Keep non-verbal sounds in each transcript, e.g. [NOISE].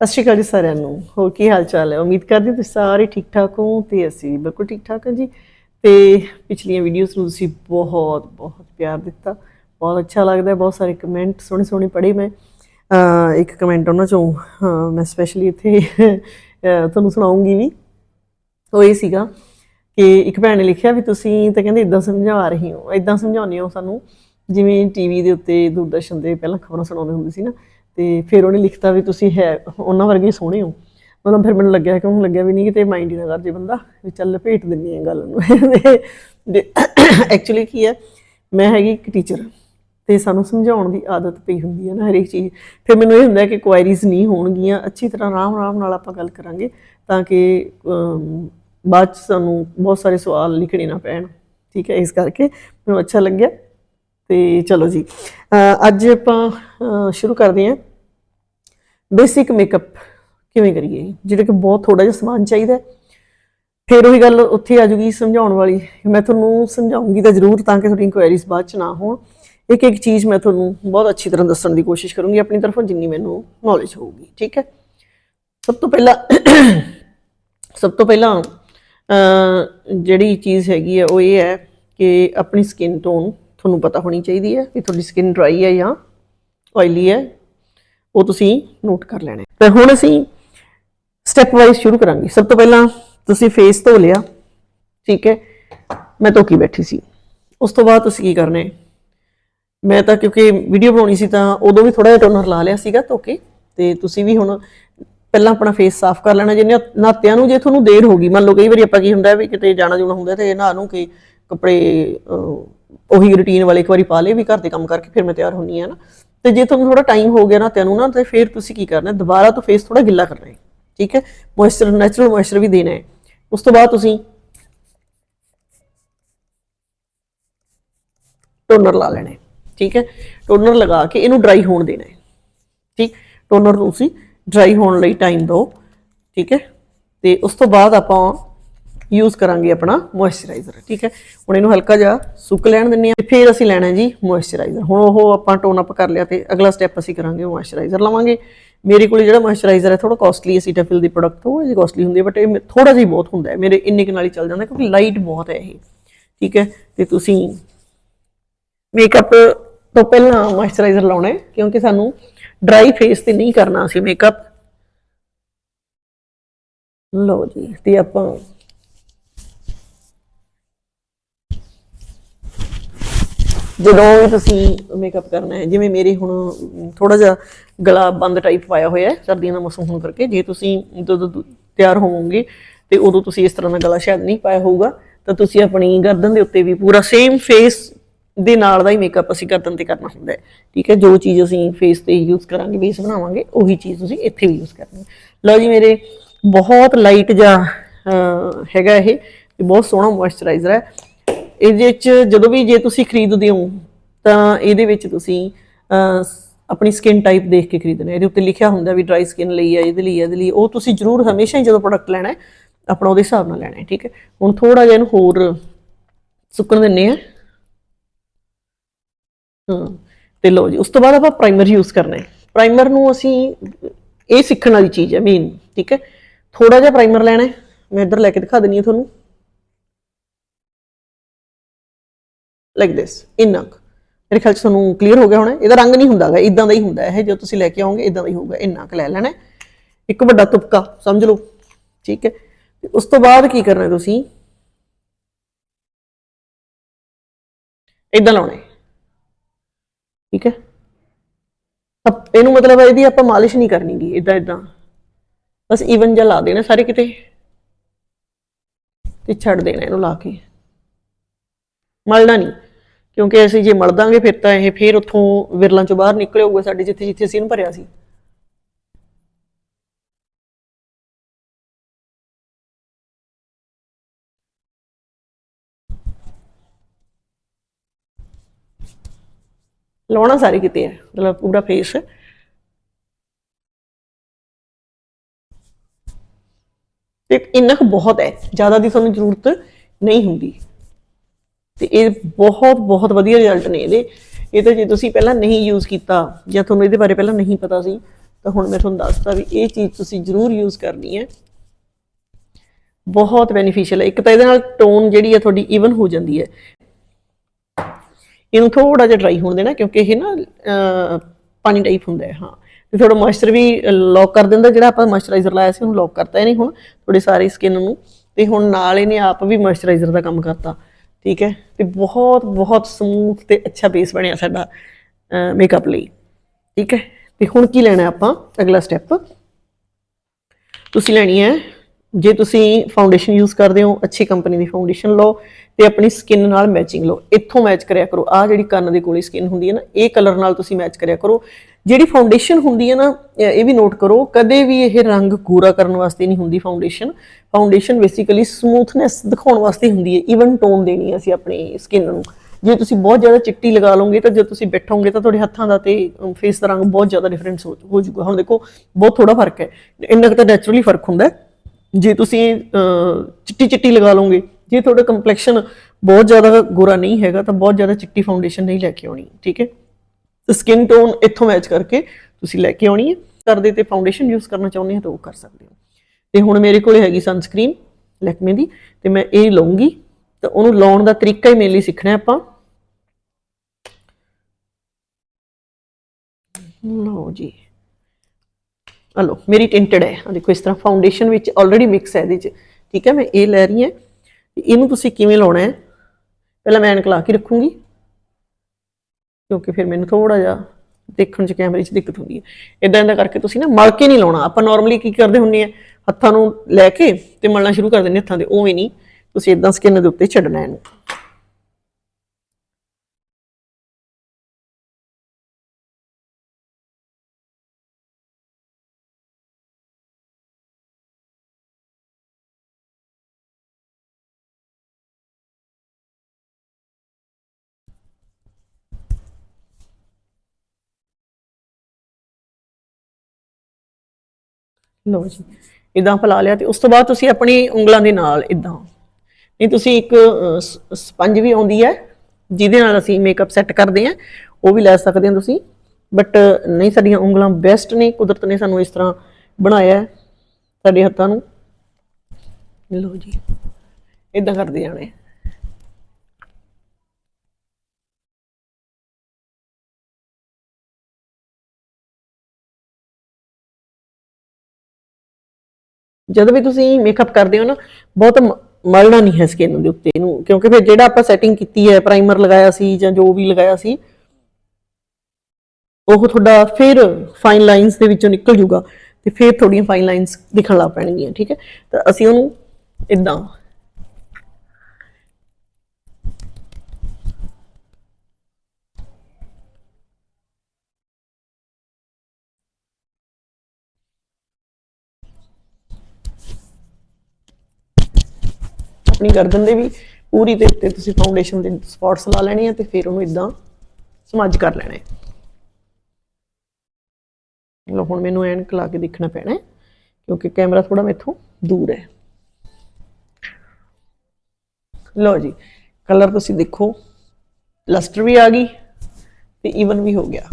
ਸਤਿ ਸ਼੍ਰੀ ਅਕਾਲ ਜੀ ਸਾਰਿਆਂ ਨੂੰ। ਹੋਰ ਕੀ ਹਾਲ ਚਾਲ ਹੈ? ਉਮੀਦ ਕਰਦੀ ਤੁਸੀਂ ਸਾਰੇ ਠੀਕ ਠਾਕ ਹੋ ਤੇ ਅਸੀਂ ਵੀ ਬਿਲਕੁਲ ਠੀਕ ਠਾਕ ਹਾਂ ਜੀ। ਤੇ ਪਿਛਲੀਆਂ ਵੀਡੀਓਜ਼ ਨੂੰ ਤੁਸੀਂ ਬਹੁਤ ਬਹੁਤ ਪਿਆਰ ਦਿੱਤਾ। ਬਹੁਤ ਅੱਛਾ ਲੱਗਦਾ ਬਹੁਤ ਸਾਰੇ ਕਮੈਂਟ ਸੋਹਣੇ ਸੋਹਣੇ ਪੜ੍ਹੇ ਮੈਂ। ਇੱਕ ਕਮੈਂਟ ਉਹਨਾਂ ਚੋਂ ਮੈਂ ਸਪੈਸ਼ਲੀ ਇੱਥੇ ਤੁਹਾਨੂੰ ਸੁਣਾਉਂਗੀ ਵੀ। ਉਹ ਇਹ ਸੀਗਾ ਕਿ ਇੱਕ ਭੈਣ ਨੇ ਲਿਖਿਆ ਵੀ ਤੁਸੀਂ ਤਾਂ ਕਹਿੰਦੇ ਇਦਾਂ ਸਮਝਾ ਰਹੀ ਹੋ ਇਦਾਂ ਸਮਝਾਉਂਦੇ ਹੋ ਸਾਨੂੰ। ਜਿਵੇਂ ਟੀਵੀ ਦੇ ਉੱਤੇ ਦੂਰਦਰਸ਼ਨ ਦੇ ਪਹਿਲਾਂ ਖਬਰਾਂ ਸੁਣਾਉਂਦੇ ਹੁੰਦੇ ਸੀ ਨਾ। ਤੇ ਫਿਰ ਉਹਨੇ ਲਿਖਤਾ ਵੀ ਤੁਸੀਂ ਹੈ, ਉਹਨਾਂ ਵਰਗੇ ਸੋਹਣੇ ਹੋ। ਮਤਲਬ ਫਿਰ ਮੈਨੂੰ ਲੱਗਿਆ ਕਿ ਉਹਨੂੰ ਲੱਗਿਆ ਵੀ ਨਹੀਂ ਕਿਤੇ ਮਾਈਂਡ ਹੀ ਨਾ ਕਰ ਜੇ ਬੰਦਾ, ਵੀ ਚੱਲ ਭੇਟ ਦਿੰਨੀ ਹੈ ਗੱਲ ਨੂੰ। [LAUGHS] ਐਕਚੁਅਲੀ ਕੀ ਹੈ, ਮੈਂ ਹੈਗੀ ਇੱਕ ਟੀਚਰ ਤੇ ਸਾਨੂੰ ਸਮਝਾਉਣ ਦੀ ਆਦਤ ਪਈ ਹੁੰਦੀ ਹੈ ਨਾ ਹਰੇਕ ਚੀਜ਼। ਫਿਰ ਮੈਨੂੰ ਇਹ ਹੁੰਦਾ ਕਿ ਕੁਆਇਰੀਜ਼ ਨਹੀਂ ਹੋਣਗੀਆਂ, ਅੱਛੀ ਤਰ੍ਹਾਂ ਆਰਾਮ ਆਰਾਮ ਨਾਲ ਆਪਾਂ ਗੱਲ ਕਰਾਂਗੇ, ਤਾਂ ਕਿ ਬਾਅਦ ਚ ਸਾਨੂੰ ਬਹੁਤ ਸਾਰੇ ਸਵਾਲ ਲਿਖਣੇ ਨਾ ਪੈਣ। ਠੀਕ ਹੈ, ਇਸ ਕਰਕੇ ਮੈਨੂੰ ਅੱਛਾ ਲੱਗਿਆ। ਤੇ ਚਲੋ ਜੀ ਅੱਜ ਆਪਾਂ ਸ਼ੁਰੂ ਕਰਦੇ ਹਾਂ। ਬੇਸਿਕ ਮੇਕਅਪ ਕਿਵੇਂ ਕਰੀਏ ਜਿਹੜਾ ਕਿ ਬਹੁਤ ਥੋੜਾ ਜਿਹਾ ਸਮਾਨ ਚਾਹੀਦਾ ਫਿਰ ਉਹੀ ਗੱਲ ਉੱਥੇ ਆ ਜੂਗੀ ਸਮਝਾਉਣ ਵਾਲੀ। ਮੈਂ ਤੁਹਾਨੂੰ ਸਮਝਾਉਂਗੀ ਤਾਂ ਜ਼ਰੂਰ ਤਾਂ ਕਿ ਤੁਹਾਡੀ ਇਨਕੁਆਇਰੀਜ਼ ਬਾਅਦ ਚ ਨਾ ਹੋਣ। ਇੱਕ ਇੱਕ ਚੀਜ਼ ਮੈਂ ਤੁਹਾਨੂੰ ਬਹੁਤ ਅੱਛੀ ਤਰ੍ਹਾਂ ਦੱਸਣ ਦੀ ਕੋਸ਼ਿਸ਼ ਕਰੂੰਗੀ। ਆਪਣੀ ਤਰਫੋਂ ਜਿੰਨੀ ਮੈਨੂੰ ਨੌਲੇਜ ਹੋਊਗੀ, ਠੀਕ ਹੈ? ਸਭ ਤੋਂ ਪਹਿਲਾਂ, ਸਭ ਤੋਂ ਪਹਿਲਾਂ ਜਿਹੜੀ ਚੀਜ਼ ਹੈਗੀ ਹੈ, ਉਹ ਇਹ ਹੈ ਕਿ ਆਪਣੀ ਸਕਿਨ ਟੋਨ ਤੁਹਾਨੂੰ ਪਤਾ ਹੋਣੀ ਚਾਹੀਦੀ ਹੈ ਕਿ ਤੁਹਾਡੀ ਸਕਿਨ ਡਰਾਈ ਹੈ ਜਾਂ ਆਇਲੀ ਹੈ, ਉਹ ਤੁਸੀਂ ਨੋਟ ਕਰ ਲੈਣਾ ਹੈ। ਤੇ ਹੁਣ ਅਸੀਂ ਸਟੈਪ ਵਾਈਜ਼ ਸ਼ੁਰੂ ਕਰਾਂਗੇ। ਸਭ ਤੋਂ ਪਹਿਲਾਂ ਤੁਸੀਂ ਫੇਸ ਧੋ ਲਿਆ, ਠੀਕ ਹੈ? ਮੈਂ ਧੋ ਕੇ ਬੈਠੀ ਸੀ। ਉਸ ਤੋਂ ਬਾਅਦ ਤੁਸੀਂ ਕੀ ਕਰਨਾ ਹੈ? ਮੈਂ ਤਾਂ ਕਿਉਂਕਿ ਵੀਡੀਓ ਬਣਾਉਣੀ ਸੀ ਤਾਂ ਉਦੋਂ ਵੀ ਥੋੜਾ ਜਿਹਾ ਟੋਨਰ ਲਾ ਲਿਆ ਸੀਗਾ ਧੋ ਕੇ। ਤੇ ਤੁਸੀਂ ਵੀ ਹੁਣ ਪਹਿਲਾਂ ਆਪਣਾ ਫੇਸ ਸਾਫ਼ ਕਰ ਲੈਣਾ, ਜਿੰਨੇ ਨਾਤਿਆਂ ਨੂੰ ਜੇ ਤੁਹਾਨੂੰ ਦੇਰ ਹੋ ਗਈ, ਮੰਨ ਲਓ ਕਈ ਵਾਰੀ ਆਪਾਂ ਕੀ ਹੁੰਦਾ ਵੀ ਕਿਤੇ ਜਾਣਾ ਜੁਣਾ ਹੁੰਦਾ ਤੇ ਨਹਾ ਨੂੰ ਕਿ ਕੱਪੜੇ ਉਹੀ ਰੁਟੀਨ ਵਾਲੇ ਇੱਕ ਵਾਰੀ ਪਾ ਲਏ ਵੀ ਘਰ ਦੇ ਕੰਮ ਕਰਕੇ ਫਿਰ ਮੈਂ ਤਿਆਰ ਹੁੰਨੀ ਆ ਨਾ। ਤੇ ਜੇ ਤੁਹਾਨੂੰ ਥੋੜਾ ਟਾਈਮ ਹੋ ਗਿਆ ਨਾ ਤੈਨੂੰ ਨਾ, ਤੇ ਫਿਰ ਤੁਸੀਂ ਕੀ ਕਰਨਾ, ਦੁਬਾਰਾ ਤੋਂ ਫੇਸ ਥੋੜਾ ਗਿੱਲਾ ਕਰਨਾ ਹੈ, ਠੀਕ ਹੈ? ਮੋਇਸਚਰ ਨੈਚੁਰਲ ਮੋਇਸਚਰ ਵੀ ਦੇਣਾ ਹੈ। ਉਸ ਤੋਂ ਬਾਅਦ ਤੁਸੀਂ ਟੋਨਰ ਲਾ ਲੈਣਾ ਠੀਕ ਹੈ? ਟੋਨਰ ਲਗਾ ਕੇ ਇਹਨੂੰ ਡਰਾਈ ਹੋਣ ਦੇਣਾ ਹੈ, ਠੀਕ? ਟੋਨਰ ਨੂੰ ਤੁਸੀਂ ਡਰਾਈ ਹੋਣ ਲਈ ਟਾਈਮ ਦਿਓ, ਠੀਕ ਹੈ? ਤੇ ਉਸ ਤੋਂ ਬਾਅਦ ਆਪਾਂ ਯੂਜ਼ ਕਰਾਂਗੇ ਆਪਣਾ ਮੋਇਸਚਰਾਈਜ਼ਰ ਠੀਕ ਹੈ? ਹੁਣ ਇਹਨੂੰ ਹਲਕਾ ਜਿਹਾ ਸੁੱਕ ਲੈਣ ਦਿੰਨੇ ਆ ਤੇ ਫਿਰ ਅਸੀਂ ਲੈਣਾ ਜੀ ਮੋਇਸਚਰਾਈਜ਼ਰ ਹੁਣ ਉਹ ਆਪਾਂ ਟੋਨ ਅਪ ਕਰ ਲਿਆ ਤੇ ਅਗਲਾ ਸਟੈਪ ਅਸੀਂ ਕਰਾਂਗੇ ਮੋਇਸਚਰਾਈਜ਼ਰ ਲਵਾਂਗੇ। ਮੇਰੇ ਕੋਲ ਜਿਹੜਾ ਮੋਇਸਚਰਾਈਜ਼ਰ ਹੈ ਥੋੜਾ ਕਾਸਟਲੀ ਹੈ ਸੀਟਾਫਿਲ ਦੀ ਪ੍ਰੋਡਕਟ ਥੋੜੀ ਜਿਹੀ ਕਾਸਟਲੀ ਹੁੰਦੀ ਹੈ ਬਟ ਇਹ ਥੋੜਾ ਜਿਹਾ ਬਹੁਤ ਹੁੰਦਾ ਹੈ। ਮੇਰੇ ਇੰਨੇ ਕੁ ਨਾਲ ਹੀ ਚੱਲ ਜਾਂਦਾ ਕਿਉਂਕਿ ਲਾਈਟ ਬਹੁਤ ਹੈ ਇਹ, ਠੀਕ ਹੈ? ਤੇ ਤੁਸੀਂ ਮੇਕਅਪ ਤੋਂ ਪਹਿਲਾਂ ਮੋਇਸਚਰਾਈਜ਼ਰ ਲਾਉਣਾ ਹੈ, ਕਿਉਂਕਿ ਸਾਨੂੰ ਡਰਾਈ ਫੇਸ ਤੇ ਨਹੀਂ ਕਰਨਾ ਅਸੀਂ ਮੇਕਅਪ ਲਓ ਜੀ, ਤੇ ਆਪਾਂ ਜਦੋਂ ਵੀ ਤੁਸੀਂ ਮੇਕਅਪ ਕਰਨਾ ਹੈ, ਜਿਵੇਂ ਮੇਰੇ ਹੁਣ ਥੋੜਾ ਜਿਹਾ ਗਲਾ ਬੰਦ ਟਾਈਪ ਪਾਇਆ ਹੋਇਆ ਹੈ, ਸਰਦੀਆਂ ਦਾ ਮੌਸਮ ਹੋਣ ਕਰਕੇ, ਜੇ ਤੁਸੀਂ ਜਦੋਂ ਤਿਆਰ ਹੋਵੋਗੇ ਤੇ ਉਦੋਂ ਤੁਸੀਂ ਇਸ ਤਰ੍ਹਾਂ ਦਾ ਗਲਾ ਸ਼ਾਇਦ ਨਹੀਂ ਪਾਇਆ ਹੋਊਗਾ, ਤਾਂ ਤੁਸੀਂ ਆਪਣੀ ਗਰਦਨ ਦੇ ਉੱਤੇ ਵੀ ਪੂਰਾ ਸੇਮ ਫੇਸ ਦੇ ਨਾਲ ਦਾ ਹੀ ਮੇਕਅਪ ਅਸੀਂ ਗਰਦਨ ਤੇ ਕਰਨਾ ਹੁੰਦਾ ਹੈ। ਠੀਕ ਹੈ, ਜੋ ਚੀਜ਼ ਅਸੀਂ ਫੇਸ ਤੇ ਯੂਜ਼ ਕਰਾਂਗੇ ਬੇਸ ਬਣਾਵਾਂਗੇ, ਉਹੀ ਚੀਜ਼ ਤੁਸੀਂ ਇੱਥੇ ਵੀ ਯੂਜ਼ ਕਰਨੀ ਲਓ ਜੀ ਮੇਰੇ ਬਹੁਤ ਲਾਈਟ ਜਿਹਾ ਹੈਗਾ ਇਹ ਬਹੁਤ ਸੋਹਣਾ ਮੋਇਸਚਰਾਈਜ਼ਰ ਹੈ। ਇਹਦੇ ਵਿੱਚ ਜਦੋਂ ਵੀ ਜੇ ਤੁਸੀਂ ਖਰੀਦਦੇ ਹੋ, ਤਾਂ ਇਹਦੇ ਵਿੱਚ ਤੁਸੀਂ ਆਪਣੀ ਸਕਿਨ ਟਾਈਪ ਦੇਖ ਕੇ ਖਰੀਦਣਾ ਇਹਦੇ ਉੱਤੇ ਲਿਖਿਆ ਹੁੰਦਾ ਵੀ ਡਰਾਈ ਸਕਿਨ ਲਈ ਹੈ ਇਹਦੇ ਲਈ ਇਹਦੇ ਲਈ। ਉਹ ਤੁਸੀਂ ਜ਼ਰੂਰ ਹਮੇਸ਼ਾ ਹੀ ਜਦੋਂ ਪ੍ਰੋਡਕਟ ਲੈਣਾ ਹੈ, ਆਪਣਾ ਉਹਦੇ ਹਿਸਾਬ ਨਾਲ ਲੈਣਾ ਹੈ, ਠੀਕ ਹੈ? ਹੁਣ ਥੋੜਾ ਜਿਹਾ ਇਹਨੂੰ ਹੋਰ ਸੁੱਕਣ ਦਿੰਨੇ ਆ ਹਾਂ, ਤੇ ਲਓ ਜੀ, ਉਸ ਤੋਂ ਬਾਅਦ ਆਪਾਂ ਪ੍ਰਾਈਮਰ ਯੂਜ਼ ਕਰਨਾ ਹੈ। ਪ੍ਰਾਈਮਰ ਨੂੰ ਅਸੀਂ, ਇਹ ਸਿੱਖਣ ਵਾਲੀ ਚੀਜ਼ ਹੈ ਮੇਨ ਠੀਕ ਹੈ? ਥੋੜਾ ਜਿਹਾ ਪ੍ਰਾਈਮਰ ਲੈਣਾ ਹੈ। ਮੈਂ ਇੱਧਰ ਲੈ ਕੇ ਦਿਖਾ ਦਿੰਨੀ ਹਾਂ ਤੁਹਾਨੂੰ। ਲਾਈਕ ਦਿਸ ਇੰਨਾ ਕੁ। ਮੇਰੇ ਖਿਆਲ ਚ ਤੁਹਾਨੂੰ ਕਲੀਅਰ ਹੋ ਗਿਆ ਹੋਣਾ? ਇਹਦਾ ਰੰਗ ਨਹੀਂ ਹੁੰਦਾਗਾ ਇਦਾਂ ਦਾ ਹੀ ਹੁੰਦਾ ਇਹ, ਜੋ ਤੁਸੀਂ ਲੈ ਕੇ ਆਓਗੇ ਇਦਾਂ ਦਾ ਹੀ ਹੋਊਗਾ। ਇੰਨਾ ਕੁ ਲੈ ਲੈਣਾ ਇੱਕ ਵੱਡਾ ਤੁਪਕਾ, ਸਮਝ ਲਓ। ਠੀਕ ਹੈ। ਉਸ ਤੋਂ ਬਾਅਦ ਕੀ ਕਰਨਾ ਤੁਸੀਂ? ਇਦਾਂ ਲਾਉਣਾ ਠੀਕ ਹੈ। ਤਾਂ ਇਹਨੂੰ ਮਤਲਬ ਇਹਦੀ ਆਪਾਂ ਮਾਲਿਸ਼ ਨਹੀਂ ਕਰਨੀਗੀ ਇਦਾਂ ਇਦਾਂ ਬਸ ਈਵਨ ਜਿਹਾ ਲਾ ਦੇਣਾ ਸਾਰੇ ਕਿਤੇ। ਤੇ ਛੱਡ ਦੇਣਾ ਇਹਨੂੰ ਲਾ ਕੇ। ਮਲਣਾ ਨਹੀਂ। ਕਿਉਂਕਿ ਅਸੀਂ ਜੇ ਮਲਦਾਂਗੇ ਫਿਰ ਤਾਂ ਇਹ ਫਿਰ ਉੱਥੋਂ ਵਿਰਲਾਂ ਚੋਂ ਬਾਹਰ ਨਿਕਲੇ ਹੋਊਗਾ ਸਾਡੇ ਜਿੱਥੇ ਜਿੱਥੇ ਅਸੀਂ ਇਹਨੂੰ ਭਰਿਆ ਸੀ। ਲਾਉਣਾ ਸਾਰੇ ਕਿਤੇ ਹੈ, ਮਤਲਬ ਪੂਰਾ ਫੇਸ ਤੇ ਇੰਨਾ ਕੁ ਬਹੁਤ ਹੈ, ਜ਼ਿਆਦਾ ਦੀ ਤੁਹਾਨੂੰ ਜ਼ਰੂਰਤ ਨਹੀਂ ਹੁੰਦੀ। ਤੇ ਇਹ ਬਹੁਤ ਬਹੁਤ ਵਧੀਆ ਰਿਜ਼ਲਟ ਨੇ ਇਹਦੇ। ਇਹ ਤਾਂ ਜੇ ਤੁਸੀਂ ਪਹਿਲਾਂ ਨਹੀਂ ਯੂਜ਼ ਕੀਤਾ, ਜਾਂ ਤੁਹਾਨੂੰ ਇਹਦੇ ਬਾਰੇ ਪਹਿਲਾਂ ਨਹੀਂ ਪਤਾ ਸੀ, ਤਾਂ ਹੁਣ ਮੈਂ ਤੁਹਾਨੂੰ ਦੱਸਦਾ ਵੀ ਇਹ ਚੀਜ਼ ਤੁਸੀਂ ਜ਼ਰੂਰ ਯੂਜ਼ ਕਰਨੀ ਹੈ। ਬਹੁਤ ਬੈਨੀਫੀਸ਼ੀਅਲ ਹੈ। ਇੱਕ ਤਾਂ ਇਹਦੇ ਨਾਲ ਟੋਨ ਜਿਹੜੀ ਹੈ ਤੁਹਾਡੀ ਈਵਨ ਹੋ ਜਾਂਦੀ ਹੈ। ਇਹਨੂੰ ਥੋੜਾ ਜਿਹਾ ਡਰਾਈ ਹੋਣ ਦੇਣਾ, ਕਿਉਂਕਿ ਇਹ ਨਾ ਪਾਣੀ ਟਾਈਪ ਹੁੰਦਾ ਹੈ, ਹਾਂ। ਤੇ ਥੋੜਾ ਮੋਇਸਚਰ ਵੀ ਲੌਕ ਕਰ ਦਿੰਦਾ, ਜਿਹੜਾ ਆਪਾਂ ਮੋਇਸਚਰਾਈਜ਼ਰ ਲਾਇਆ ਸੀ, ਉਹਨੂੰ ਲੌਕ ਕਰਤਾ ਇਹਨੇ ਹੁਣ ਥੋੜੀ ਸਾਰੀ ਸਕਿਨ ਨੂੰ। ਤੇ ਹੁਣ ਨਾਲ ਇਹਨੇ ਆਪ ਵੀ ਮੋਇਸਚਰਾਈਜ਼ਰ ਦਾ ਕੰਮ ਕਰਤਾ। ਠੀਕ ਹੈ? ਤੇ ਬਹੁਤ ਬਹੁਤ ਸਮੂਥ ਤੇ ਅੱਛਾ ਬੇਸ ਬਣਿਆ ਸਾਡਾ ਮੇਕਅਪ ਲਈ। ਠੀਕ ਹੈ? ਤੇ ਹੁਣ ਕੀ ਲੈਣਾ ਆਪਾਂ? ਅਗਲਾ ਸਟੈਪ ਤੁਸੀਂ ਲੈਣੀ ਹੈ, ਜੇ ਤੁਸੀਂ ਫਾਊਂਡੇਸ਼ਨ ਯੂਜ਼ ਕਰਦੇ ਹੋ, ਅੱਛੀ ਕੰਪਨੀ ਦੀ ਫਾਊਂਡੇਸ਼ਨ ਲਓ ਤੇ ਆਪਣੀ ਸਕਿਨ ਨਾਲ ਮੈਚਿੰਗ ਲਓ। ਇੱਥੋਂ ਮੈਚ ਕਰਿਆ ਕਰੋ। ਆ ਜਿਹੜੀ ਕੰਨ ਦੇ ਕੋਲੇ ਸਕਿਨ ਹੁੰਦੀ ਹੈ ਨਾ, ਇਹ ਕਲਰ ਨਾਲ ਤੁਸੀਂ ਮੈਚ ਕਰਿਆ ਕਰੋ। ਜਿਹੜੀ ਫਾਊਂਡੇਸ਼ਨ ਹੁੰਦੀ ਹੈ ਨਾ, ਇਹ ਵੀ ਨੋਟ ਕਰੋ, ਕਦੇ ਵੀ ਇਹ ਰੰਗ ਗੋਰਾ ਕਰਨ ਵਾਸਤੇ ਨਹੀਂ ਹੁੰਦੀ ਫਾਊਂਡੇਸ਼ਨ ਫਾਊਂਡੇਸ਼ਨ ਬੇਸਿਕਲੀ ਸਮੂਥਨੈਸ ਦਿਖਾਉਣ ਵਾਸਤੇ ਹੁੰਦੀ ਹੈ ਈਵਨ ਟੋਨ ਦੇਣੀ ਹੈ ਅਸੀਂ ਆਪਣੀ ਸਕਿਨ ਨੂੰ। ਜੇ ਤੁਸੀਂ ਬਹੁਤ ਜ਼ਿਆਦਾ ਚਿੱਟੀ ਲਗਾ ਲਓਗੇ ਤਾਂ ਜੇ ਤੁਸੀਂ ਬੈਠੋਗੇ ਤਾਂ ਤੁਹਾਡੇ ਹੱਥਾਂ ਦਾ ਤੇ ਫੇਸ ਦਾ ਰੰਗ ਬਹੁਤ ਜ਼ਿਆਦਾ ਡਿਫਰੈਂਸ ਹੋ ਹੋ ਜਾਊਗਾ। ਹੁਣ ਦੇਖੋ, ਬਹੁਤ ਥੋੜਾ ਫ਼ਰਕ ਹੈ। ਇੰਨਾ ਕੁ ਤਾਂ ਨੈਚੁਰਲੀ ਫ਼ਰਕ ਹੁੰਦਾ ਜੇ ਤੁਸੀਂ ਚਿੱਟੀ ਚਿੱਟੀ ਲਗਾ ਲਓਗੇ, ਜੇ ਤੁਹਾਡਾ ਕੰਪਲੈਕਸ਼ਨ ਬਹੁਤ ਜ਼ਿਆਦਾ ਗੋਰਾ ਨਹੀਂ ਹੈਗਾ ਤਾਂ ਬਹੁਤ ਜ਼ਿਆਦਾ ਚਿੱਟੀ ਫਾਊਂਡੇਸ਼ਨ ਨਹੀਂ ਲੈ ਕੇ ਆਉਣੀ, ਠੀਕ ਹੈ? ਤੇ ਸਕਿਨ ਟੋਨ ਇੱਥੋਂ ਮੈਚ ਕਰਕੇ ਤੁਸੀਂ ਲੈ ਕੇ ਆਉਣੀ ਹੈ। ਕਰਦੇ ਤੇ ਫਾਊਂਡੇਸ਼ਨ ਯੂਜ਼ ਕਰਨਾ ਚਾਹੁੰਦੇ ਹੋ ਤਾਂ ਉਹ ਕਰ ਸਕਦੇ ਹੋ। ਤੇ ਹੁਣ ਮੇਰੇ ਕੋਲੇ ਹੈਗੀ ਸਨਸਕ੍ਰੀਨ ਲੈਕਮੇ ਦੀ, ਤੇ ਮੈਂ ਇਹ ਲਵਾਂਗੀ ਤਾਂ ਉਹਨੂੰ ਲਾਉਣ ਦਾ ਤਰੀਕਾ ਹੀ ਮੇਰੇ ਲਈ ਸਿੱਖਣਾ ਆਪਾਂ। ਲਓ ਜੀ। ਆ ਮੇਰੀ ਟਿੰਟਡ ਹੈ। ਆ ਦੇਖੋ, ਇਸ ਤਰ੍ਹਾਂ ਫਾਊਂਡੇਸ਼ਨ ਵਿੱਚ ਆਲਰੇਡੀ ਮਿਕਸ ਹੈ ਇਹਦੇ ਚ। ਠੀਕ ਹੈ, ਮੈਂ ਇਹ ਲੈ ਰਹੀ ਹਾਂ। ਇਹਨੂੰ ਤੁਸੀਂ ਕਿਵੇਂ ਲਾਉਣਾ ਹੈ? ਪਹਿਲਾਂ ਮੈਂ ਐਨਕ ਲਾ ਕੇ ਰੱਖੂੰਗੀ। ਕਿਉਂਕਿ ਫਿਰ ਮੈਨੂੰ ਥੋੜਾ ਜਿਹਾ ਦੇਖਣ ਚ ਕੈਮਰੇ 'ਚ ਦਿੱਕਤ ਹੁੰਦੀ ਹੈ। ਇਦਾਂ ਇਦਾਂ ਕਰਕੇ ਤੁਸੀਂ ਨਾ ਮਲ ਕੇ ਨਹੀਂ ਲਾਉਣਾ। ਆਪਾਂ ਨਾਰਮਲੀ ਕੀ ਕਰਦੇ ਹੁੰਨੇ ਆ ਹੱਥਾਂ ਨੂੰ ਲੈ ਕੇ ਤੇ ਮਲਣਾ ਸ਼ੁਰੂ ਕਰ ਦਿੰਦੇ ਹੱਥਾਂ ਦੇ, ਉਵੇਂ ਨਹੀਂ। ਤੁਸੀਂ ਇਦਾਂ ਸਕਿਨ ਦੇ ਉੱਤੇ ਛੱਡਣਾ ਇਹਨੂੰ। ਲਓ ਜੀ ਇਦਾਂ ਫੈਲਾ ਲਿਆ ਤੇ ਉਸ ਤੋਂ ਬਾਅਦ ਤੁਸੀਂ ਆਪਣੀ ਉਂਗਲਾਂ ਦੇ ਨਾਲ ਇਦਾਂ ਨਹੀਂ ਤੁਸੀਂ ਇੱਕ ਸਪੰਜ ਵੀ ਆਉਂਦੀ ਹੈ, ਜਿਹਦੇ ਨਾਲ ਅਸੀਂ ਮੇਕਅਪ ਸੈੱਟ ਕਰਦੇ ਆ ਉਹ ਵੀ ਲੈ ਸਕਦੇ ਹੋ ਤੁਸੀਂ ਬਟ ਨਹੀਂ ਸਾਡੀਆਂ ਉਂਗਲਾਂ ਬੈਸਟ ਨੇ, ਕੁਦਰਤ ਨੇ ਸਾਨੂੰ ਇਸ ਤਰ੍ਹਾਂ ਬਣਾਇਆ ਸਾਡੇ ਹੱਥਾਂ ਨੂੰ। ਲਓ ਜੀ ਇਦਾਂ ਕਰਦੇ ਜਾਣੇ ਜਦੋਂ ਵੀ ਤੁਸੀਂ ਮੇਕਅਪ ਕਰਦੇ ਹੋ ਨਾ, ਬਹੁਤ ਮ- ਮਲਣਾ ਨਹੀਂ ਹੈ ਸਕਿਨ ਦੇ ਉੱਤੇ ਇਹਨੂੰ, ਕਿਉਂਕਿ ਫਿਰ ਜਿਹੜਾ ਆਪਾਂ ਸੈਟਿੰਗ ਕੀਤੀ ਹੈ ਪ੍ਰਾਈਮਰ ਲਗਾਇਆ ਸੀ ਜਾਂ ਜੋ ਵੀ ਲਗਾਇਆ ਸੀ, ਉਹ ਤੁਹਾਡਾ ਫਿਰ ਫਾਈਨ ਲਾਈਨਸ ਦੇ ਵਿੱਚੋਂ ਨਿਕਲ ਜੂਗਾ ਤੇ ਫਿਰ ਥੋੜੀਆਂ ਫਾਈਨ ਲਾਈਨਸ ਦਿਖਣ ਲੱਗ ਪੈਣਗੀਆਂ, ਠੀਕ ਹੈ? ਤਾਂ ਅਸੀਂ ਉਹਨੂੰ ਇਦਾਂ ਆਪਣੀ ਗਰਦਨ ਦੇ ਵੀ ਪੂਰੀ ਦੇ ਉੱਤੇ ਤੁਸੀਂ ਫਾਊਂਡੇਸ਼ਨ ਦੇ ਸਪੌਟਸ ਲਾ ਲੈਣੇ ਆ ਤੇ ਫਿਰ ਉਹਨੂੰ ਇਦਾਂ ਸਮੱਜ ਕਰ ਲੈਣਾ ਹੈ ਲੋ ਹੁਣ ਮੈਨੂੰ ਐਨਕ ਲਾ ਕੇ ਦੇਖਣਾ ਪੈਣਾ ਹੈ, ਕਿਉਂਕਿ ਕੈਮਰਾ ਥੋੜਾ ਮੇਥੋਂ ਦੂਰ ਹੈ। ਲੋ ਜੀ ਕਲਰ ਤੁਸੀਂ ਦੇਖੋ ਲਸਟਰ ਵੀ ਆ ਗਈ ਤੇ ਈਵਨ ਵੀ ਹੋ ਗਿਆ।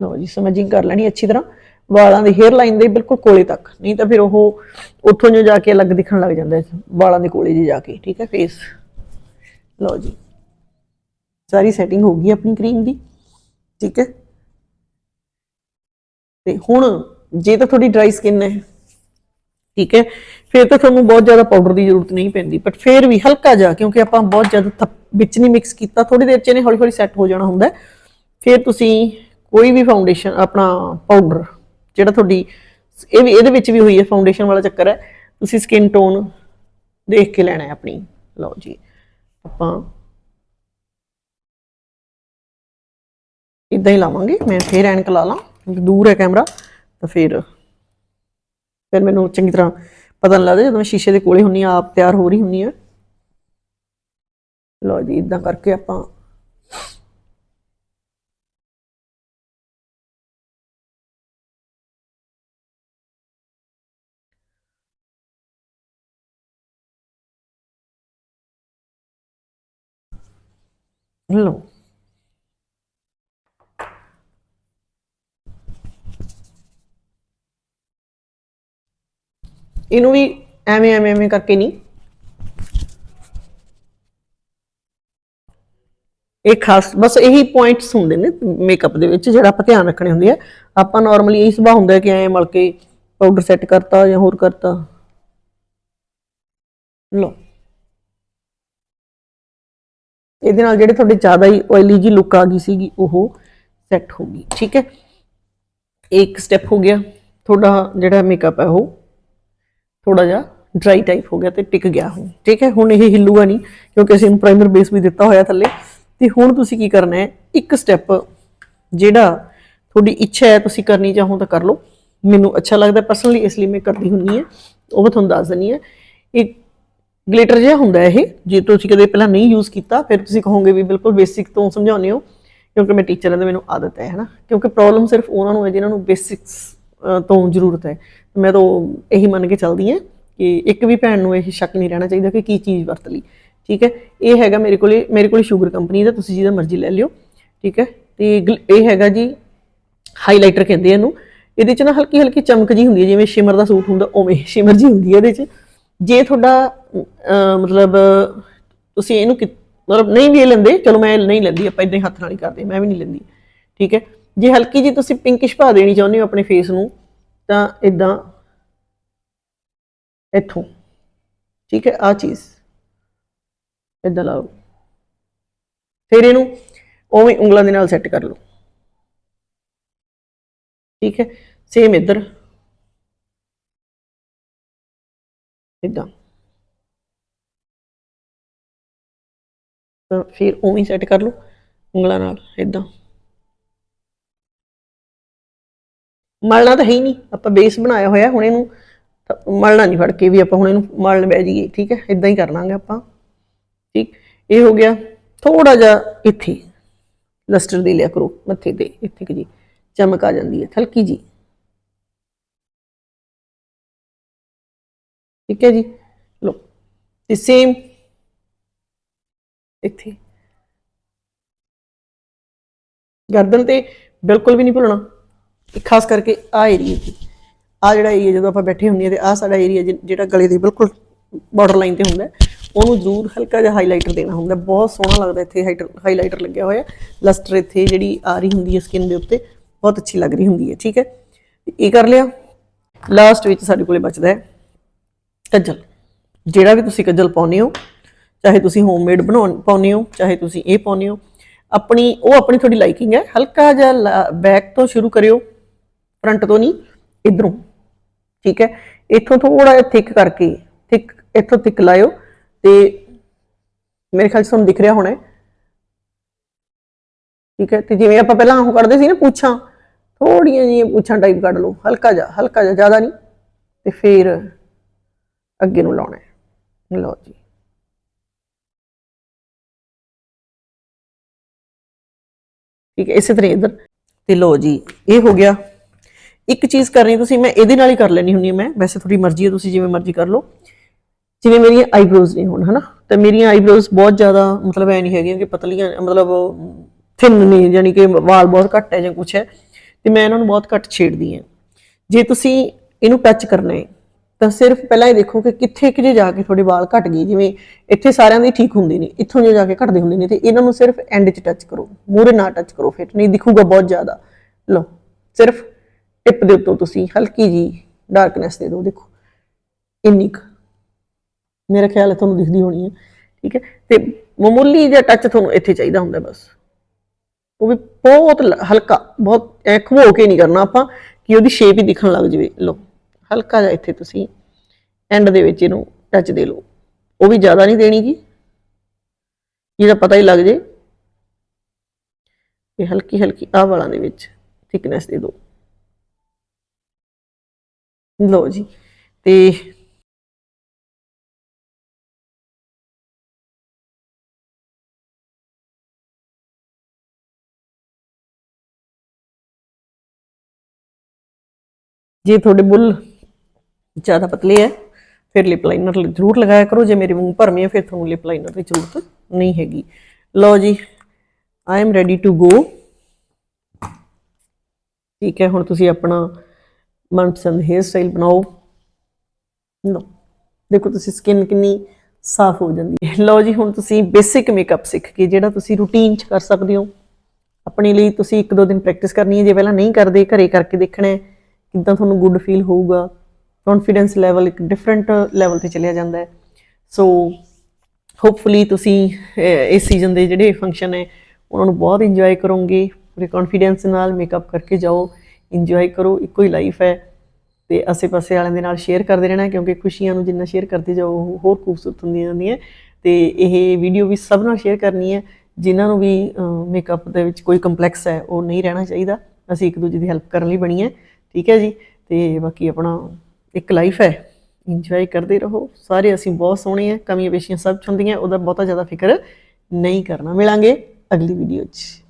ਲਓ ਜੀ, ਸਮਝਿੰਗ ਕਰ ਲੈਣੀ ਅੱਛੀ ਤਰ੍ਹਾਂ। ਵਾਲਾਂ ਦੀ ਹੇਅਰ ਲਾਈਨ ਦੇ ਬਿਲਕੁਲ ਕੋਲੇ ਤੱਕ। ਨਹੀਂ ਤਾਂ ਫਿਰ ਉਹ ਉੱਥੋਂ ਜੋ ਜਾ ਕੇ ਅਲੱਗ ਦਿਖਣ ਲੱਗ ਜਾਂਦਾ ਵਾਲਾਂ ਦੇ ਕੋਲੇ ਜੀ ਜਾ ਕੇ, ਠੀਕ ਹੈ ਫੇਸ ਲਓ ਜੀ। ਸਾਰੀ ਸੈਟਿੰਗ ਹੋ ਗਈ ਆਪਣੀ ਕਰੀਮ ਦੀ, ਠੀਕ ਹੈ। ਤੇ ਹੁਣ ਜੇ ਤਾਂ ਤੁਹਾਡੀ ਡਰਾਈ ਸਕਿਨ ਹੈ, ਠੀਕ ਹੈ, ਫਿਰ ਤਾਂ ਤੁਹਾਨੂੰ ਬਹੁਤ ਜ਼ਿਆਦਾ ਪਾਊਡਰ ਦੀ ਜ਼ਰੂਰਤ ਨਹੀਂ ਪੈਂਦੀ ਬਟ ਫਿਰ ਵੀ ਹਲਕਾ ਜਿਹਾ, ਕਿਉਂਕਿ ਆਪਾਂ ਬਹੁਤ ਜ਼ਿਆਦਾ ਥੱਪ- ਵਿੱਚ ਨਹੀਂ ਮਿਕਸ ਕੀਤਾ ਥੋੜੀ ਦੇਰ ਚ ਇਹਨੇ ਹੌਲੀ ਹੌਲੀ ਸੈੱਟ ਹੋ ਜਾਣਾ ਹੁੰਦਾ ਫਿਰ ਤੁਸੀਂ ਕੋਈ ਵੀ ਫਾਊਂਡੇਸ਼ਨ ਆਪਣਾ ਪਾਊਡਰ ਜਿਹੜਾ ਤੁਹਾਡੀ, ਇਹ ਵੀ, ਇਹਦੇ ਵਿੱਚ ਵੀ ਹੋਈ ਹੈ ਫਾਊਂਡੇਸ਼ਨ ਵਾਲਾ ਚੱਕਰ ਹੈ। ਤੁਸੀਂ ਸਕਿਨ ਟੋਨ ਦੇਖ ਕੇ ਲੈਣਾ ਹੈ ਆਪਣੀ। ਲਓ ਜੀ, ਆਪਾਂ ਇਦਾਂ ਹੀ ਲਾਵਾਂਗੇ। ਮੈਂ ਫੇਰ ਐਨਕ ਲਾ ਲਾਂ ਦੂਰ ਹੈ ਕੈਮਰਾ ਤਾਂ ਫਿਰ ਫਿਰ ਮੈਨੂੰ ਚੰਗੀ ਤਰ੍ਹਾਂ ਪਤਾ ਨਹੀਂ ਲੱਗਦਾ, ਜਦੋਂ ਮੈਂ ਸ਼ੀਸ਼ੇ ਦੇ ਕੋਲੇ ਹੁੰਨੀ ਆ, ਆਪ ਤਿਆਰ ਹੋ ਰਹੀ ਹੁੰਨੀ ਆ। ਲਓ ਜੀ, ਇਦਾਂ ਕਰਕੇ ਆਪਾਂ ਲਓ। ਇਹਨੂੰ ਵੀ ਐਵੇਂ ਐਵੇਂ ਐਵੇਂ ਕਰਕੇ ਨਹੀਂ ਇਹ ਖਾਸ, ਬਸ ਇਹੀ ਪੁਆਇੰਟਸ ਹੁੰਦੇ ਨੇ ਮੇਕਅਪ ਦੇ ਵਿੱਚ ਜਿਹੜਾ ਆਪਾਂ ਧਿਆਨ ਰੱਖਣੇ ਹੁੰਦੇ ਆ। ਆਪਾਂ ਨਾਰਮਲੀ ਇਹ ਸੁਭਾਅ ਹੁੰਦਾ ਕਿ ਐ ਮਲ ਕੇ ਪਾਊਡਰ ਸੈੱਟ ਕਰਤਾ ਜਾਂ ਹੋਰ ਕਰਤਾ। ਲਓ। ਇਹਦੇ ਨਾਲ ਜਿਹੜੇ ਤੁਹਾਡੇ ਜ਼ਿਆਦਾ ਹੀ ਆਇਲੀ ਜੀ ਲੁੱਕ ਆ ਗਈ ਸੀਗੀ, ਉਹ ਸੈੱਟ ਹੋ ਗਈ, ਠੀਕ ਹੈ? ਇੱਕ ਸਟੈਪ ਹੋ ਗਿਆ, ਤੁਹਾਡਾ ਜਿਹੜਾ ਮੇਕਅਪ ਹੈ ਉਹ ਥੋੜਾ ਜਿਹਾ ਡਰਾਈ ਟਾਈਪ ਹੋ ਗਿਆ ਤੇ ਟਿਕ ਗਿਆ ਹੁਣ, ਠੀਕ ਹੈ? ਹੁਣ ਇਹ ਹਿੱਲੂਗਾ ਨਹੀਂ, ਕਿਉਂਕਿ ਅਸੀਂ ਇਹਨੂੰ ਪ੍ਰਾਈਮਰ ਬੇਸ ਵੀ ਦਿੱਤਾ ਹੋਇਆ ਥੱਲੇ। ਤੇ ਹੁਣ ਤੁਸੀਂ ਕੀ ਕਰਨਾ ਹੈ, ਇੱਕ ਸਟੈਪ ਜਿਹੜਾ ਤੁਹਾਡੀ ਇੱਛਾ ਹੈ ਤੁਸੀਂ ਕਰਨੀ ਚਾਹੋ ਤਾਂ ਕਰ ਲਓ। ਮੈਨੂੰ ਅੱਛਾ ਲੱਗਦਾ ਪਰਸਨਲੀ ਇਸ ਲਈ ਮੈਂ ਕਰਦੀ ਹੁੰਨੀ ਹੈ। ਉਹ ਤੁਹਾਨੂੰ ਦੱਸ ਦਿੰਨੀ ਹੈ। ਇਹ ਗਲਿਟਰ ਜਿਹਾ ਹੁੰਦਾ ਇਹ, ਜੇ ਤੁਸੀਂ ਕਦੇ ਪਹਿਲਾਂ ਨਹੀਂ ਯੂਜ਼ ਕੀਤਾ, ਫਿਰ ਤੁਸੀਂ ਕਹੋਗੇ ਵੀ ਬਿਲਕੁਲ ਬੇਸਿਕ ਤੋਂ ਸਮਝਾਉਂਦੇ ਹੋ, ਕਿਉਂਕਿ ਮੈਂ ਟੀਚਰ ਹਾਂ ਤੇ ਮੈਨੂੰ ਆਦਤ ਹੈ ਹਨਾ ਕਿਉਂਕਿ ਪ੍ਰੋਬਲਮ ਸਿਰਫ ਉਹਨਾਂ ਨੂੰ ਹੈ ਜਿਨ੍ਹਾਂ ਨੂੰ ਬੇਸਿਕਸ ਤੋਂ ਜ਼ਰੂਰਤ ਹੈ। ਮੈਂ ਤਾਂ ਇਹੀ ਮੰਨ ਕੇ ਚੱਲਦੀ ਹਾਂ ਕਿ ਇੱਕ ਵੀ ਭੈਣ ਨੂੰ ਇਹ ਸ਼ੱਕ ਨਹੀਂ ਰਹਿਣਾ ਚਾਹੀਦਾ ਕਿ ਕੀ ਚੀਜ਼ ਵਰਤ ਲਈ, ਠੀਕ ਹੈ? ਇਹ ਹੈਗਾ ਮੇਰੇ ਕੋਲੇ ਮੇਰੇ ਕੋਲੇ ਸ਼ੂਗਰ ਕੰਪਨੀ ਦਾ, ਤੁਸੀਂ ਜਿਹਦਾ ਮਰਜ਼ੀ ਲੈ ਲਿਓ, ਠੀਕ ਹੈ? ਤੇ ਗਲ- ਇਹ ਹੈਗਾ ਜੀ ਹਾਈਲਾਈਟਰ ਕਹਿੰਦੇ ਇਹਨੂੰ। ਇਹਦੇ ਚ ਨਾ ਹਲਕੀ ਹਲਕੀ ਚਮਕ ਜੀ ਹੁੰਦੀ ਹੈ, ਜਿਵੇਂ ਸ਼ਿਮਰ ਦਾ ਸੂਟ ਹੁੰਦਾ, ਉਵੇਂ ਸ਼ਿਮਰ ਜੀ ਹੁੰਦੀ ਹੈ ਇਹਦੇ ਚ। ਜੇ ਤੁਹਾਡਾ ਮਤਲਬ, ਤੁਸੀਂ ਇਹਨੂੰ ਕਿ- ਮਤਲਬ ਨਹੀਂ ਵੀ ਇਹ ਲੈਂਦੇ, ਚਲੋ ਮੈਂ ਨਹੀਂ ਲੈਂਦੀ, ਆਪਾਂ ਇਦਾਂ ਹੀ ਹੱਥ ਨਾਲ ਹੀ ਕਰਦੇ, ਮੈਂ ਵੀ ਨਹੀਂ ਲੈਂਦੀ, ਠੀਕ ਹੈ? ਜੇ ਹਲਕੀ ਜੀ ਤੁਸੀਂ ਪਿੰਕਿਸ਼ ਭਾ ਦੇਣੀ ਚਾਹੁੰਦੇ ਹੋ ਆਪਣੇ ਫੇਸ ਨੂੰ, ਤਾਂ ਇਦਾਂ ਇੱਥੋਂ, ਠੀਕ ਹੈ? ਆ ਚੀਜ਼ ਇਦਾਂ ਲਾ ਲਓ। ਫਿਰ ਇਹਨੂੰ ਉਵੇਂ ਉਂਗਲਾਂ ਦੇ ਨਾਲ ਸੈੱਟ ਕਰ ਲਓ। ਠੀਕ ਹੈ? ਸੇਮ ਇੱਧਰ। ਇਦਾਂ ਤਾਂ ਫਿਰ ਉਵੇਂ ਸੈੱਟ ਕਰ ਲਓ, ਉਂਗਲਾਂ ਨਾਲ ਇਦਾਂ ਮਲਣਾ ਤਾਂ ਹੈ ਹੀ ਨਹੀਂ, ਆਪਾਂ ਬੇਸ ਬਣਾਇਆ ਹੋਇਆ, ਹੁਣ ਇਹਨੂੰ ਮਲਣਾ ਨਹੀਂ ਫੜ ਕੇ ਵੀ ਆਪਾਂ ਹੁਣ ਇਹਨੂੰ ਮਲਣ ਬਹਿ ਜਾਈਏ, ਠੀਕ ਹੈ? ਇਦਾਂ ਹੀ ਕਰ ਲਾਂਗੇ ਆਪਾਂ, ਠੀਕ? ਇਹ ਹੋ ਗਿਆ ਥੋੜਾ ਜਿਹਾ ਇੱਥੇ ਲਸਟਰ ਦੇ ਲਿਆ ਕਰੋ, ਮੱਥੇ ਤੇ, ਇੱਥੇ ਕਿ ਜੀ, ਚਮਕ ਆ ਜਾਂਦੀ ਹੈ, ਹਲਕੀ ਜੀ। ਠੀਕ ਹੈ ਜੀ? ਲੋ ਤੇ ਸੇਮ ਇੱਥੇ। ਗਰਦਨ ਤੇ ਬਿਲਕੁਲ ਵੀ ਨਹੀਂ ਭੁੱਲਣਾ। ਇਹ ਖਾਸ ਕਰਕੇ ਆ ਏਰੀਆ ਤੇ ਆ ਜਿਹੜਾ ਏਰੀਆ ਜਦੋਂ ਆਪਾਂ ਬੈਠੇ ਹੁੰਦੇ ਆ ਤੇ ਆ ਸਾਡਾ ਏਰੀਆ ਜਿਹੜਾ ਗਲੇ ਦੇ ਬਿਲਕੁਲ ਬਾਰਡਰ ਲਾਈਨ ਤੇ ਹੁੰਦਾ ਉਹਨੂੰ ਜ਼ਰੂਰ ਹਲਕਾ ਜਿਹਾ ਹਾਈਲਾਈਟਰ ਦੇਣਾ ਹੁੰਦਾ ਬਹੁਤ ਸੋਹਣਾ ਲੱਗਦਾ ਇੱਥੇ ਹਾਈਲਾਈਟਰ ਲੱਗਿਆ ਹੋਇਆ। ਲਸਟਰ ਇੱਥੇ ਜਿਹੜੀ ਆ ਰਹੀ ਹੁੰਦੀ ਹੈ ਸਕਿਨ ਦੇ ਉੱਤੇ, ਬਹੁਤ ਅੱਛੀ ਲੱਗ ਰਹੀ ਹੁੰਦੀ ਹੈ, ਠੀਕ ਹੈ? ਇਹ ਕਰ ਲਿਆ। ਲਾਸਟ ਵਿੱਚ ਸਾਡੇ ਕੋਲੇ ਬਚਦਾ ਹੈ ਕੱਜਲ। ਜਿਹੜਾ ਵੀ ਤੁਸੀਂ ਕੱਜਲ ਪਾਉਂਦੇ ਹੋ ਚਾਹੇ ਤੁਸੀਂ ਹੋਮਮੇਡ ਬਣਾਉਣ ਪਾਉਂਦੇ ਹੋ, ਚਾਹੇ ਤੁਸੀਂ ਇਹ ਪਾਉਂਦੇ ਹੋ, ਆਪਣੀ, ਉਹ ਆਪਣੀ ਤੁਹਾਡੀ ਲਾਈਕਿੰਗ ਹੈ। ਹਲਕਾ ਜਿਹਾ ਬੈਕ ਤੋਂ ਸ਼ੁਰੂ ਕਰਿਓ ਫਰੰਟ ਤੋਂ ਨਹੀਂ, ਇਧਰੋਂ, ਠੀਕ ਹੈ। ਇੱਥੋਂ ਥੋੜਾ ਜਿਹਾ ਥਿਕ ਕਰਕੇ ਥਿਕ ਇੱਥੋਂ ਥਿਕ ਲਾਇਓ ਤੇ ਮੇਰੇ ਖਿਆਲ 'ਚ ਤੁਹਾਨੂੰ ਦਿਖ ਰਿਹਾ ਹੋਣਾ ਠੀਕ ਹੈ, ਤੇ ਜਿਵੇਂ ਆਪਾਂ ਪਹਿਲਾਂ ਉਹ ਕਰਦੇ ਸੀ ਨਾ ਪੁੱਛਾਂ ਥੋੜੀਆਂ ਜਿਹੀਆਂ ਪੁੱਛਾਂ ਟਾਈਪ ਕੱਢ ਲਓ, ਹਲਕਾ ਜਿਹਾ ਹਲਕਾ ਜਿਹਾ, ਜ਼ਿਆਦਾ ਨਹੀਂ, ਤੇ ਫਿਰ ਅੱਗੇ ਨੂੰ ਲਾਉਣਾ ਹੈ। ਲਓ ਜੀ। ਠੀਕ ਹੈ, ਇਸੇ ਤਰ੍ਹਾਂ ਇਧਰ। ਤੇ ਲਓ ਜੀ, ਇਹ ਹੋ ਗਿਆ। ਇੱਕ ਚੀਜ਼ ਕਰਨੀ ਤੁਸੀਂ, ਮੈਂ ਇਹਦੇ ਨਾਲ ਹੀ ਕਰ ਲੈਣੀ ਹੁੰਦੀ ਹੈ ਮੈਂ। ਵੈਸੇ ਤੁਹਾਡੀ ਮਰਜ਼ੀ ਹੈ, ਤੁਸੀਂ ਜਿਵੇਂ ਮਰਜ਼ੀ ਕਰ ਲਓ। ਜਿਵੇਂ ਮੇਰੀਆਂ ਆਈਬ੍ਰੋਜ਼ ਨੇ ਹੁਣ, ਹਨਾ? ਤੇ ਮੇਰੀਆਂ ਆਈਬ੍ਰੋਜ਼ ਬਹੁਤ ਜ਼ਿਆਦਾ, ਮਤਲਬ ਐ ਨਹੀਂ ਹੈਗੀਆਂ ਕਿ ਪਤਲੀਆਂ, ਮਤਲਬ ਥਿਨ ਨੇ, ਯਾਨੀ ਕਿ ਵਾਲ ਬਹੁਤ ਘੱਟ ਹੈ ਜਾਂ ਕੁਛ ਹੈ। ਤੇ ਮੈਂ ਇਹਨਾਂ ਨੂੰ ਬਹੁਤ ਘੱਟ ਛੇੜਦੀ ਹਾਂ। ਜੇ ਤੁਸੀਂ ਇਹਨੂੰ ਟੱਚ ਕਰਨਾ ਹੈ ਤਾਂ ਸਿਰਫ ਪਹਿਲਾਂ ਇਹ ਦੇਖੋ ਕਿ ਕਿੱਥੇ ਕਿਤੇ ਜਾ ਕੇ ਤੁਹਾਡੇ ਵਾਲ ਘਟ ਗਏ ਜਿਵੇਂ ਇੱਥੇ ਸਾਰਿਆਂ ਦੇ ਠੀਕ ਹੁੰਦੇ ਨੇ ਇੱਥੋਂ ਜੇ ਜਾ ਕੇ ਘਟਦੇ ਹੁੰਦੇ ਨੇ ਤੇ ਇਹਨਾਂ ਨੂੰ ਸਿਰਫ ਐਂਡ 'ਚ ਟੱਚ ਕਰੋ ਮੂਰੇ ਨਾ ਟੱਚ ਕਰੋ ਫਿਰ, ਨਹੀਂ ਦਿਖੂਗਾ ਬਹੁਤ ਜ਼ਿਆਦਾ। ਲਓ, ਸਿਰਫ ਟਿਪ ਦੇ ਉੱਤੋਂ ਤੁਸੀਂ ਹਲਕੀ ਜੀ ਡਾਰਕਨੈਸ ਦੇ ਦਿਓ, ਦੇਖੋ। ਇੰਨੀ ਕੁ। ਮੇਰਾ ਖਿਆਲ ਹੈ ਤੁਹਾਨੂੰ ਦਿਖਦੀ ਹੋਣੀ ਹੈ, ਠੀਕ ਹੈ? ਤੇ ਮਾਮੂਲੀ ਜਿਹਾ ਟੱਚ ਤੁਹਾਨੂੰ ਇੱਥੇ ਚਾਹੀਦਾ ਹੁੰਦਾ ਬਸ। ਉਹ ਵੀ ਬਹੁਤ ਹਲਕਾ, ਬਹੁਤ ਐ ਖਵੋ ਕੇ ਨਹੀਂ ਕਰਨਾ ਆਪਾਂ, ਕਿ ਉਹਦੀ ਸ਼ੇਪ ਹੀ ਦਿਖਣ ਲੱਗ ਜਵੇ। ਲਓ। ਹਲਕਾ ਜਿਹਾ ਇੱਥੇ ਤੁਸੀਂ ਐਂਡ ਦੇ ਵਿੱਚ ਇਹਨੂੰ ਟੱਚ ਦੇ ਲਓ। ਉਹ ਵੀ ਜ਼ਿਆਦਾ ਨਹੀਂ ਦੇਣੀ ਜੀ ਜਿਹਦਾ ਪਤਾ ਹੀ ਲੱਗ ਜੇ ਇਹ ਹਲਕੀ ਹਲਕੀ ਆਹ ਵਾਲਾਂ ਦੇ ਵਿੱਚ ਥਿਕਨੈਸ ਦੇ ਦਿਓ ਲਓ ਜੀ, ਤੇ ਜੇ ਤੁਹਾਡੇ ਬੁੱਲ ਜ਼ਿਆਦਾ ਪਤਲੇ ਹੈ ਫਿਰ ਲਿਪ ਲਾਈਨਰ ਜ਼ਰੂਰ ਲਗਾਇਆ ਕਰੋ, ਜੇ ਮੇਰੇ ਮੂੰਹ ਭਰਮੇ ਆ, ਫਿਰ ਤੁਹਾਨੂੰ ਲਿਪ ਲਾਈਨਰ ਦੀ ਜ਼ਰੂਰਤ ਨਹੀਂ ਹੈਗੀ। ਲਓ ਜੀ I am ready to go ਠੀਕ ਹੈ, ਹੁਣ ਤੁਸੀਂ ਆਪਣਾ ਮਨਪਸੰਦ ਹੇਅਰ ਸਟਾਈਲ ਬਣਾਓ। ਲਓ, ਦੇਖੋ ਤੁਸੀਂ ਸਕਿਨ ਕਿੰਨੀ ਸਾਫ਼ ਹੋ ਜਾਂਦੀ ਹੈ। ਲਓ ਜੀ, ਹੁਣ ਤੁਸੀਂ ਬੇਸਿਕ ਮੇਕਅਪ ਸਿੱਖ ਕੇ, ਜਿਹੜਾ ਤੁਸੀਂ ਰੂਟੀਨ 'ਚ ਕਰ ਸਕਦੇ ਹੋ, ਆਪਣੇ ਲਈ ਤੁਸੀਂ ਇੱਕ ਦੋ ਦਿਨ ਪ੍ਰੈਕਟਿਸ ਕਰਨੀ ਹੈ, ਜੇ ਪਹਿਲਾਂ ਨਹੀਂ ਕਰਦੇ, ਘਰੇ ਕਰਕੇ ਦੇਖਣਾ ਹੈ, ਕਿੱਦਾਂ ਤੁਹਾਨੂੰ ਗੁੱਡ ਫੀਲ ਹੋਊਗਾ ਕੌਨਫੀਡੈਂਸ ਲੈਵਲ ਇੱਕ ਡਿਫਰੈਂਟ ਲੈਵਲ ਤੇ ਚਲਿਆ ਜਾਂਦਾ ਹੈ। ਸੋ ਹੋਪਫੁਲੀ ਤੁਸੀਂ ਇਸ ਸੀਜ਼ਨ ਦੇ ਜਿਹੜੇ ਫੰਕਸ਼ਨ ਹੈ ਉਹਨਾਂ ਨੂੰ ਬਹੁਤ ਇੰਜੋਏ ਕਰੋਗੇ। ਪੂਰੇ ਕੌਨਫੀਡੈਂਸ ਨਾਲ ਮੇਕਅਪ ਕਰਕੇ ਜਾਓ। ਇੰਜੋਏ ਕਰੋ, ਇੱਕੋ ਹੀ ਲਾਈਫ ਹੈ। ਤੇ ਆਸੇ-ਪਾਸੇ ਵਾਲਿਆਂ ਦੇ ਨਾਲ ਸ਼ੇਅਰ ਕਰਦੇ ਰਹਿਣਾ, ਕਿਉਂਕਿ ਖੁਸ਼ੀਆਂ ਨੂੰ ਜਿੰਨਾ ਸ਼ੇਅਰ ਕਰਦੇ ਜਾਓ, ਉਹ ਹੋਰ ਖੂਬਸੂਰਤ ਹੁੰਦੀਆਂ ਜਾਂਦੀਆਂ। ਤੇ ਇਹ ਵੀਡੀਓ ਵੀ ਸਭ ਨਾਲ ਸ਼ੇਅਰ ਕਰਨੀ ਹੈ। ਜਿਨ੍ਹਾਂ ਨੂੰ ਵੀ ਮੇਕਅਪ ਦੇ ਵਿੱਚ ਕੋਈ ਕੰਪਲੈਕਸ ਹੈ, ਉਹ ਨਹੀਂ ਰਹਿਣਾ ਚਾਹੀਦਾ। ਅਸੀਂ ਇੱਕ ਦੂਜੇ ਦੀ ਹੈਲਪ ਕਰਨ ਲਈ ਬਣੀ ਹੈ। ਠੀਕ ਹੈ ਜੀ? ਤੇ ਬਾਕੀ ਆਪਣਾ ਇੱਕ ਲਾਈਫ ਹੈ। ਇੰਜੋਏ ਕਰਦੇ ਰਹੋ। ਸਾਰੇ ਅਸੀਂ ਬਹੁਤ ਸੋਹਣੇ ਆ, ਕਮੀਆਂ ਪੇਸ਼ੀਆਂ ਸਭ ਚ ਹੁੰਦੀਆਂ ਉਹਦਾ ਬਹੁਤਾ ਜ਼ਿਆਦਾ ਫਿਕਰ ਨਹੀਂ ਕਰਨਾ। ਮਿਲਾਂਗੇ ਅਗਲੀ ਵੀਡੀਓ 'ਚ।